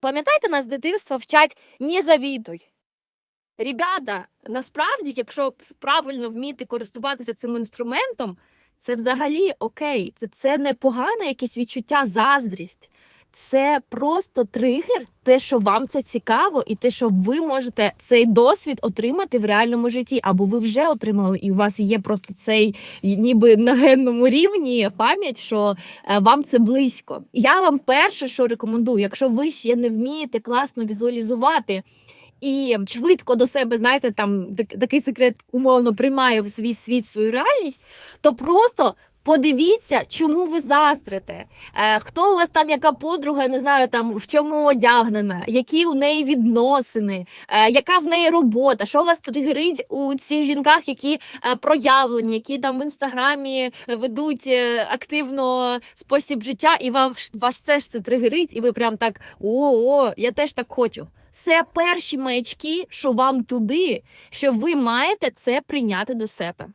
Пам'ятаєте, нас з дитинства вчать не завідуй. Ребята, насправді, якщо правильно вміти користуватися цим інструментом, це взагалі окей. Це, це не погане якесь відчуття, заздрість. Це просто тригер, те, що вам це цікаво, і те, що ви можете цей досвід отримати в реальному житті, або ви вже отримали, і у вас є просто цей ніби на генному рівні пам'ять, що е, вам це близько. Я вам перше, що рекомендую, якщо ви ще не вмієте класно візуалізувати і швидко до себе, знаєте, там такий секрет умовно приймає в свій світ свою реальність, то просто. Подивіться, чому ви застрите. Е, хто у вас там, яка подруга, не знаю, там в чому одягнена, які у неї відносини, е, яка в неї робота, що вас тригерить у цих жінках, які е, проявлені, які там в інстаграмі ведуть активно спосіб життя, і вас, вас це ж це тригерить, і ви прям так о, о, я теж так хочу. Це перші маячки, що вам туди, що ви маєте це прийняти до себе.